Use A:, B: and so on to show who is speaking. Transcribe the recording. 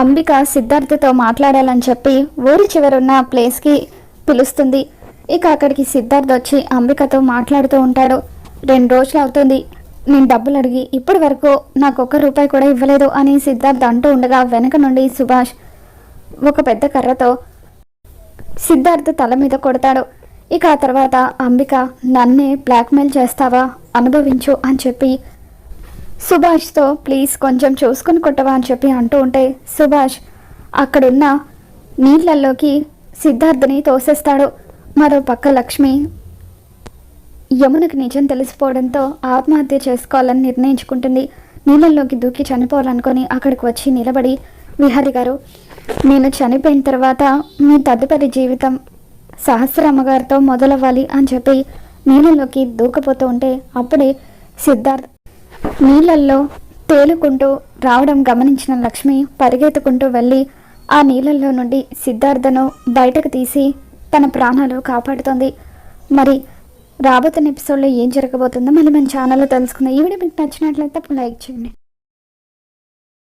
A: అంబిక సిద్ధార్థతో మాట్లాడాలని చెప్పి ఊరి చివరున్న ప్లేస్కి పిలుస్తుంది. ఇక అక్కడికి సిద్ధార్థ్ వచ్చి అంబికతో మాట్లాడుతూ ఉంటాడు. రెండు రోజులు అవుతుంది. నేను డబ్బులు అడిగి ఇప్పటి వరకు నాకు ఒక్క రూపాయి కూడా ఇవ్వలేదు అని సిద్ధార్థ్ అంటూ ఉండగా వెనక నుండి సుభాష్ ఒక పెద్ద కర్రతో సిద్ధార్థ్ తల మీద కొడతాడు. ఇక ఆ తర్వాత అంబిక నన్నే బ్లాక్మెయిల్ చేస్తావా? అనుభవించు అని చెప్పి సుభాష్తో ప్లీజ్ కొంచెం చూసుకుని కొట్టవా అని చెప్పి అంటూ ఉంటే సుభాష్ అక్కడున్న నీళ్ళల్లోకి సిద్ధార్థని తోసేస్తాడు. మరో పక్క లక్ష్మి యమునకి నిజం తెలిసిపోవడంతో ఆత్మహత్య చేసుకోవాలని నిర్ణయించుకుంటుంది. నీళ్ళల్లోకి దూకి చనిపోవాలనుకొని అక్కడికి వచ్చి నిలబడి విహారి గారు నేను చనిపోయిన తర్వాత మీ తదుపరి జీవితం సహస్రమ్మ గారితో మొదలవ్వాలి అని చెప్పి నీళ్ళలోకి దూకపోతూ ఉంటే అప్పుడే సిద్ధార్థ్ నీళ్ళల్లో తేలుకుంటూ రావడం గమనించిన లక్ష్మి పరిగెత్తుకుంటూ వెళ్ళి ఆ నీళ్ళల్లో నుండి సిద్ధార్థను బయటకు తీసి తన ప్రాణాలు కాపాడుతుంది. మరి రాబోతున్న ఎపిసోడ్లో ఏం జరగబోతుందో మళ్ళీ మన ఛానల్లో తెలుసుకుందాం. ఈ వీడియో మీకు నచ్చినట్లయితే లైక్ చేయండి.